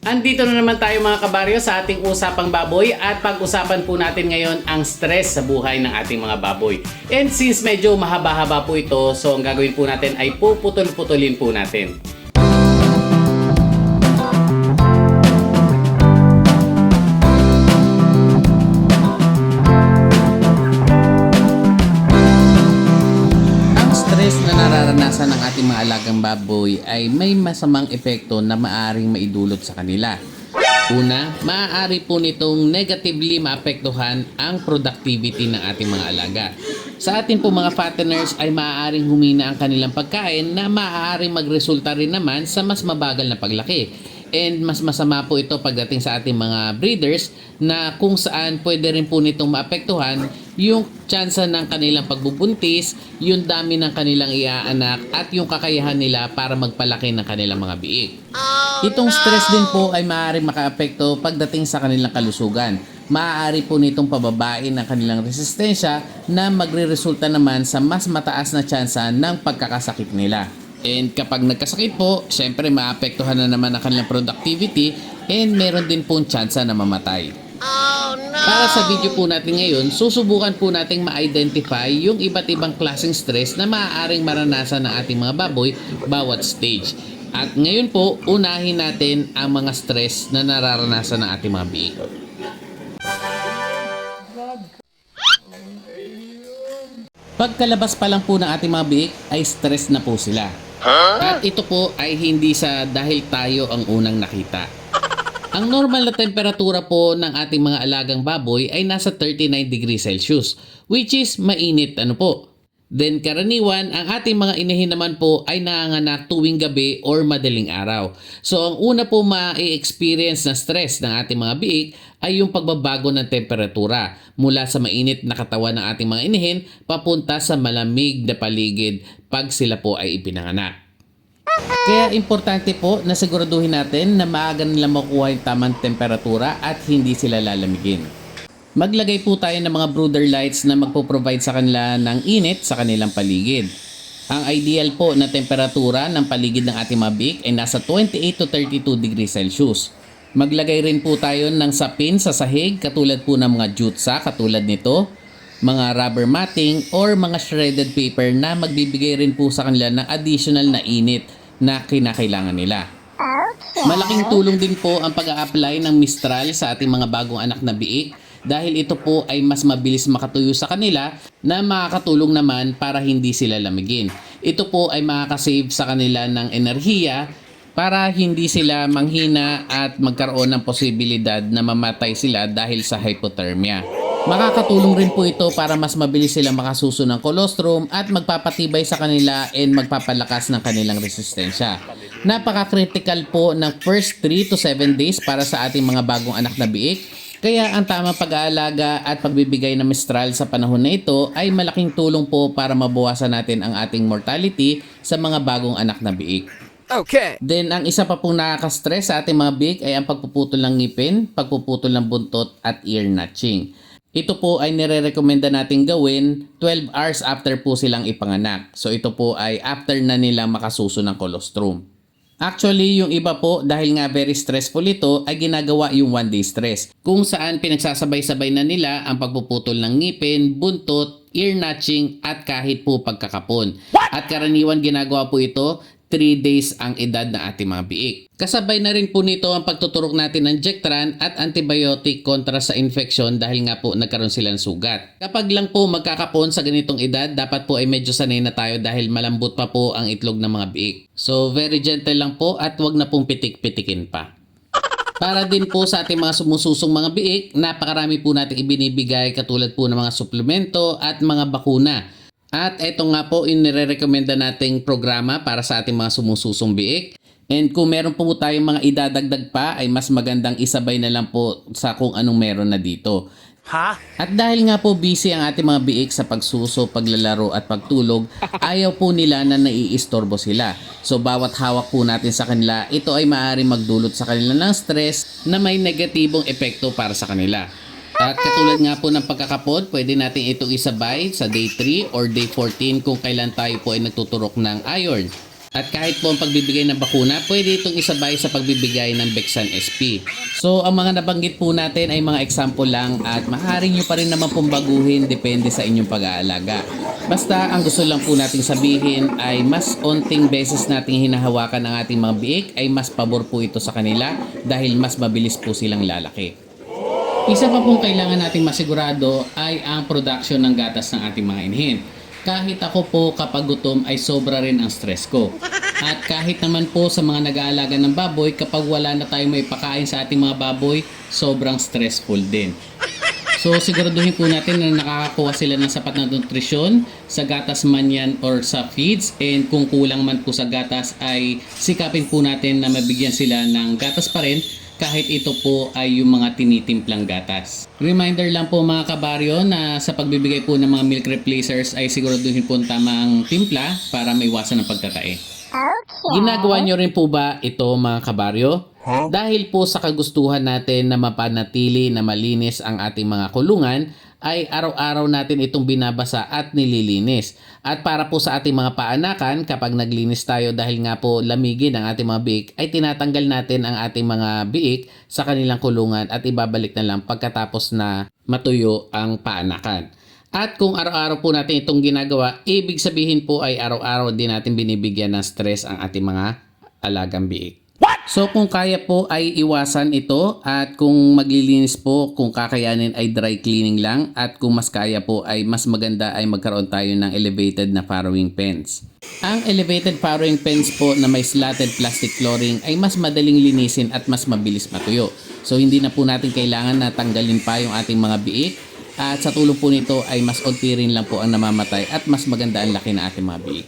Andito na naman tayo mga kabaryo sa ating usapang baboy at pag-usapan po natin ngayon ang stress sa buhay ng ating mga baboy. And since medyo mahaba-haba po ito, so ang gagawin po natin ay puputol-putulin po natin. Stress na nararanasan ng ating mga alagang baboy ay may masamang epekto na maaring maidulot sa kanila. Una, maaari po nitong negatively maapektuhan ang productivity ng ating mga alaga. Sa ating po mga fatteners ay maaaring humina ang kanilang pagkain na maaaring magresulta rin naman sa mas mabagal na paglaki. And mas masama po ito pagdating sa ating mga breeders na kung saan pwede rin po nitong maapektuhan yung tsansa ng kanilang pagbubuntis, yung dami ng kanilang iaanak at yung kakayahan nila para magpalaki ng kanilang mga biik. Itong stress din po ay maaaring makaapekto pagdating sa kanilang kalusugan. Maaari po nitong pababain ang kanilang resistensya na magre-resulta naman sa mas mataas na tsansa ng pagkakasakit nila. And kapag nagkasakit po, syempre maapektuhan na naman ang kanilang productivity and meron din pong tsansa na mamatay. Para sa video po natin ngayon, susubukan po nating ma-identify yung iba't ibang klaseng stress na maaaring maranasan ng ating mga baboy bawat stage. At ngayon po, unahin natin ang mga stress na nararanasan ng ating mga biik. Pagkalabas pa lang po ng ating mga biik, ay stress na po sila. At ito po ay hindi sa dahil tayo ang unang nakita. Ang normal na temperatura po ng ating mga alagang baboy ay nasa 39 degrees Celsius, which is mainit ano po. Then karaniwan, ang ating mga inahin naman po ay nanganganak tuwing gabi or madaling araw. So ang una po ma-experience na stress ng ating mga biik ay yung pagbabago ng temperatura mula sa mainit na katawan ng ating mga inahin papunta sa malamig na paligid pag sila po ay ipinanganak. Kaya importante po na siguraduhin natin na maaga nila makuha yung tamang temperatura at hindi sila lalamigin. Maglagay po tayo ng mga brooder lights na magpo-provide sa kanila ng init sa kanilang paligid. Ang ideal po na temperatura ng paligid ng ating mga ay nasa 28 to 32 degrees Celsius. Maglagay rin po tayo ng sapin sa sahig katulad po ng mga jutsa katulad nito, mga rubber matting or mga shredded paper na magbibigay rin po sa kanila ng additional na init na kinakailangan nila. Malaking tulong din po ang pag-a-apply ng Mistral sa ating mga bagong anak na biik dahil ito po ay mas mabilis makatuyo sa kanila na makakatulong naman para hindi sila lamigin. Ito po ay makakasave sa kanila ng enerhiya para hindi sila manghina at magkaroon ng posibilidad na mamatay sila dahil sa hypothermia. Makakatulong rin po ito para mas mabilis silang makasuso ng colostrum at magpapatibay sa kanila and magpapalakas ng kanilang resistensya. Napaka-critical po ng first 3 to 7 days para sa ating mga bagong anak na biik kaya ang tamang pag-aalaga at pagbibigay ng mistral sa panahon na ito ay malaking tulong po para mabawasan natin ang ating mortality sa mga bagong anak na biik. Okay. Then ang isa pa pong nakaka-stress sa ating mga biik ay ang pagpuputol ng ngipin, pagpuputol ng buntot at ear notching. Ito po ay nire-recommenda nating gawin 12 hours after po silang ipanganak. So ito po ay after na nila makasuso ng colostrum. Actually, yung iba po, dahil nga very stressful ito, ay ginagawa yung one day stress. Kung saan pinagsasabay-sabay na nila ang pagpuputol ng ngipin, buntot, ear notching, at kahit po pagkakapon. At karaniwan ginagawa po ito 3 days ang edad ng ating mga biik. Kasabay na rin po nito ang pagtuturok natin ng Jectran at antibiotic kontra sa infection dahil nga po nagkaroon sila ng sugat. Kapag lang po magkakapon sa ganitong edad, dapat po ay medyo sanay na tayo dahil malambot pa po ang itlog ng mga biik. So very gentle lang po at wag na pong pitik-pitikin pa. Para din po sa ating mga sumususong mga biik, napakarami po natin ibinibigay katulad po ng mga suplemento at mga bakuna. At ito nga po inire-recommenda nating programa para sa ating mga sumususong biik. And kung meron po tayong mga idadagdag pa ay mas magandang isabay na lang po sa kung anong meron na dito. Ha? At dahil nga po busy ang ating mga biik sa pagsuso, paglalaro at pagtulog, ayaw po nila na naiistorbo sila. So bawat hawak po natin sa kanila, ito ay maaari magdulot sa kanila ng stress na may negatibong epekto para sa kanila. At katulad nga po ng pagkakapod, pwede natin itong isabay sa day 3 or day 14 kung kailan tayo po ay nagtuturok ng iron. At kahit po ang pagbibigay ng bakuna, pwede itong isabay sa pagbibigay ng Bexan SP. So ang mga nabanggit po natin ay mga example lang at maaaring nyo pa rin naman pong depende sa inyong pag-aalaga. Basta ang gusto lang po nating sabihin ay mas onting beses nating hinahawakan ang ating mga biik ay mas pabor po ito sa kanila dahil mas mabilis po silang lalaki. Isa pa pong kailangan nating masigurado ay ang production ng gatas ng ating mga inhin. Kahit ako po kapag gutom ay sobra rin ang stress ko. At kahit naman po sa mga nag-aalaga ng baboy, kapag wala na tayong may pakain sa ating mga baboy, sobrang stressful din. So siguraduhin po natin na nakakakuha sila ng sapat na nutrisyon sa gatas man yan or sa feeds and kung kulang man po sa gatas ay sikapin po natin na mabigyan sila ng gatas pa rin kahit ito po ay yung mga tinitimplang gatas. Reminder lang po mga kabaryo na sa pagbibigay po ng mga milk replacers ay siguraduhin po ang tamang timpla para maiwasan ang pagtatae. Ginagawa nyo rin po ba ito mga kabaryo? Dahil po sa kagustuhan natin na mapanatili na malinis ang ating mga kulungan, ay araw-araw natin itong binabasa at nililinis. At para po sa ating mga paanakan, kapag naglinis tayo dahil nga po lamigin ang ating mga biik, ay tinatanggal natin ang ating mga biik sa kanilang kulungan at ibabalik na lang pagkatapos na matuyo ang paanakan. At kung araw-araw po natin itong ginagawa, ibig sabihin po ay araw-araw din natin binibigyan ng stress ang ating mga alagang biik. So kung kaya po ay iwasan ito at kung maglilinis po, kung kakayanin ay dry cleaning lang at kung mas kaya po ay mas maganda ay magkaroon tayo ng elevated na farrowing pens. Ang elevated farrowing pens po na may slatted plastic flooring ay mas madaling linisin at mas mabilis matuyo. So hindi na po natin kailangan na tanggalin pa yung ating mga biik at sa tulong po nito ay mas unti rin lang po ang namamatay at mas maganda ang laki ng ating mga biik.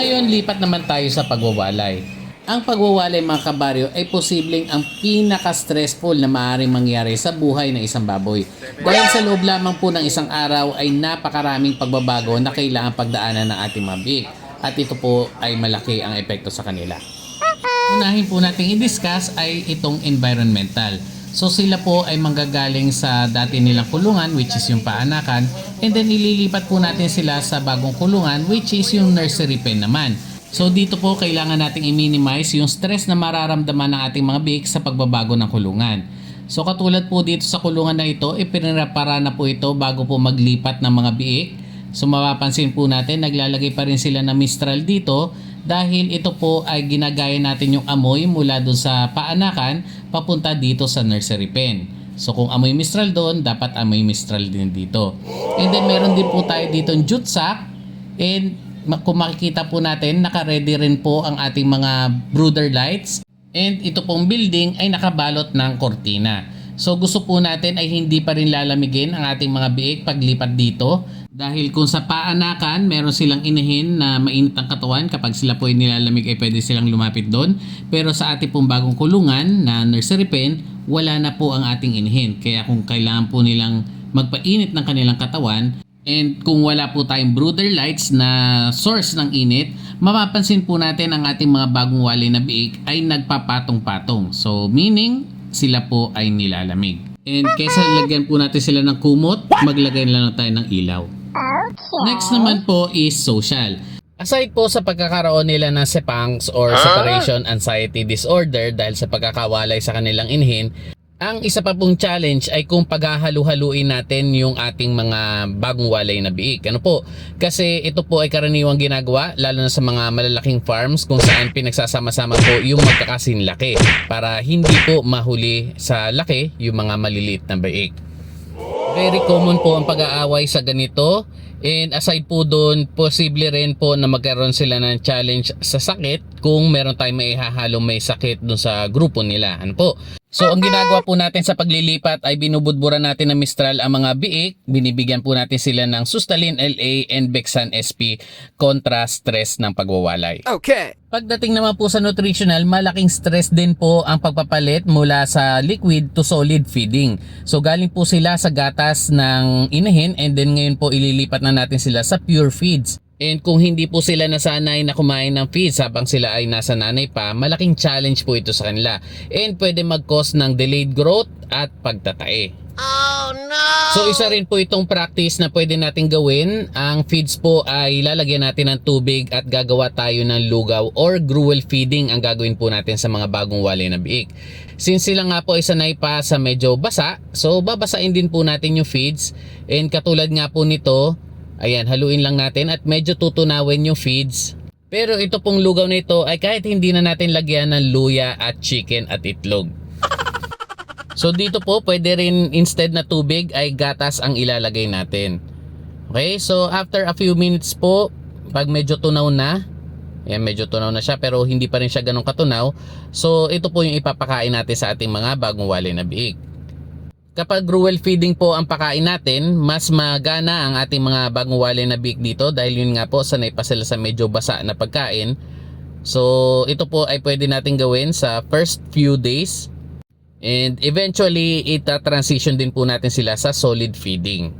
Ngayon, lipat naman tayo sa pagwawalay. Ang pagwawalay mga kabaryo ay posibleng ang pinaka-stressful na maaaring mangyari sa buhay ng isang baboy. Dahil sa loob lamang po ng isang araw ay napakaraming pagbabago na kailangan pagdaanan ng ating mga biik. At ito po ay malaki ang epekto sa kanila. Unahin po nating i-discuss ay itong environmental. So sila po ay manggagaling sa dati nilang kulungan which is yung paanakan and then ililipat po natin sila sa bagong kulungan which is yung nursery pen naman. So dito po kailangan nating i-minimize yung stress na mararamdaman ng ating mga biik sa pagbabago ng kulungan. So katulad po dito sa kulungan na ito, ipinrepara na po ito bago po maglipat ng mga biik. So mapapansin po natin naglalagay pa rin sila ng mistral dito dahil ito po ay ginagaya natin yung amoy mula dun sa paanakan papunta dito sa nursery pen. So kung amoy mistral doon, dapat amoy mistral din dito. And then meron din po tayo dito jute sack and kung makikita po natin, naka-ready rin po ang ating mga brooder lights. And ito pong building ay nakabalot ng kortina. So gusto po natin ay hindi pa rin lalamigin ang ating mga biik paglipat dito. Dahil kung sa paanakan, meron silang inahin na mainit ang katawan. Kapag sila po ay nilalamig ay pwede silang lumapit doon. Pero sa ating pong bagong kulungan na nursery pen, wala na po ang ating inahin. Kaya kung kailangan po nilang magpainit ng kanilang katawan, And kung wala po tayong brooder lights na source ng init, mapapansin po natin ang ating mga bagong wali na biik ay nagpapatong-patong. So meaning, sila po ay nilalamig. And kesa lagyan po natin sila ng kumot, maglagay lang tayo ng ilaw. Next naman po is social. Aside po sa pagkakaroon nila ng sepangs or separation anxiety disorder dahil sa pagkakawalay sa kanilang inhin, ang isa pa pong challenge ay kung paghahalu-haluin natin yung ating mga bagong walay na biik. Ano po? Kasi ito po ay karaniwang ginagawa lalo na sa mga malalaking farms kung saan pinagsasama-sama po yung magkakasin laki para hindi po mahuli sa laki yung mga maliliit na biik. Very common po ang pag-aaway sa ganito. And aside po doon, posible rin po na magkaroon sila ng challenge sa sakit kung meron tayong may hahalo may sakit doon sa grupo nila. Ano po? So ang ginagawa po natin sa paglilipat ay binubudburan natin ng Mistral ang mga biik. Binibigyan po natin sila ng Sustalin LA and Bexan SP kontra stress ng pagwawalay. Okay. Pagdating naman po sa nutritional, malaking stress din po ang pagpapalit mula sa liquid to solid feeding. So galing po sila sa gatas ng inahin and then ngayon po ililipat na natin sila sa pure feeds. And kung hindi po sila nasanay na kumain ng feeds habang sila ay nasa nanay pa, malaking challenge po ito sa kanila. And pwede mag-cause ng delayed growth at pagtatae. So isa rin po itong practice na pwede natin gawin. Ang feeds po ay lalagyan natin ng tubig at gagawa tayo ng lugaw or gruel feeding ang gagawin po natin sa mga bagong wali na biik. Since sila nga po ay sanay pa sa medyo basa, so babasain din po natin yung feeds. And katulad nga po nito, ayan, haluin lang natin at medyo tutunawin yung feeds. Pero ito pong lugaw na ito ay kahit hindi na natin lagyan ng luya at chicken at itlog. So dito po pwede rin instead na tubig ay gatas ang ilalagay natin. Okay, so after a few minutes po, pag medyo tunaw na, ayan medyo tunaw na siya pero hindi pa rin siya ganun katunaw. So ito po yung ipapakain natin sa ating mga bagong wali na biik. Kapag gruel feeding po ang pakain natin, mas magana ang ating mga bagong na biik dito dahil yun nga po sanay pa sila sa medyo basa na pagkain. So ito po ay pwede natin gawin sa first few days And eventually, ita-transition din po natin sila sa solid feeding.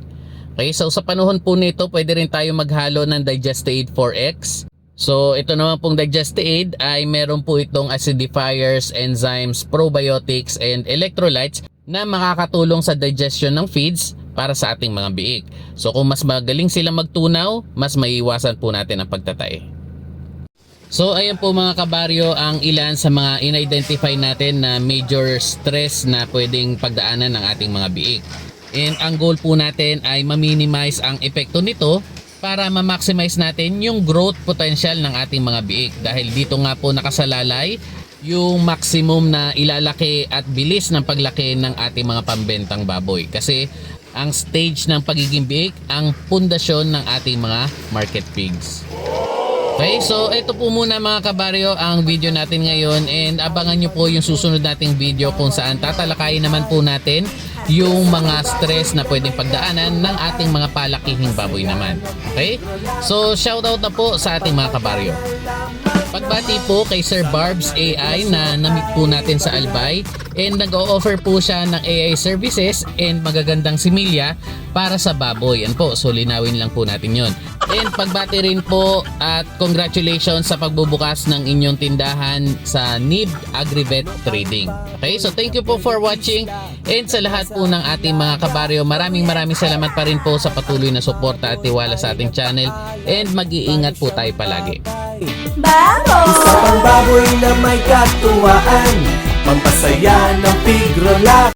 Okay, so sa panahon po nito, pwede rin tayo maghalo ng Digestaid 4X. So ito naman pong Digestaid ay meron po itong acidifiers, enzymes, probiotics, and electrolytes na makakatulong sa digestion ng feeds para sa ating mga biik. So kung mas magaling sila magtunaw, mas maiiwasan po natin ang pagtatay. So ayan po mga kabaryo ang ilan sa mga in-identify natin na major stress na pwedeng pagdaanan ng ating mga biik. And ang goal po natin ay ma-minimize ang epekto nito para ma-maximize natin yung growth potential ng ating mga biik. Dahil dito nga po nakasalalay yung maximum na ilalaki at bilis ng paglaki ng ating mga pambentang baboy. Kasi ang stage ng pagiging biik ang pundasyon ng ating mga market pigs. Okay, so ito po muna mga kabaryo ang video natin ngayon and abangan nyo po yung susunod nating video kung saan tatalakayin naman po natin yung mga stress na pwedeng pagdaanan ng ating mga palakihing baboy naman. Okay? So shoutout na po sa ating mga kabaryo. Pagbati po kay Sir Barbs AI na namit po natin sa Albay and nag-o-offer po siya ng AI services and magagandang similya para sa baboy. Yan po, so linawin lang po natin yon. And pagbati rin po at congratulations sa pagbubukas ng inyong tindahan sa NIB Agrivet Trading. Okay, so thank you po for watching and sa lahat po ng ating mga kabaryo, maraming maraming salamat pa rin po sa patuloy na suporta at tiwala sa ating channel and mag-iingat po tayo palagi. Isa pang baboy na may katuwaan Pampasaya ng pigrola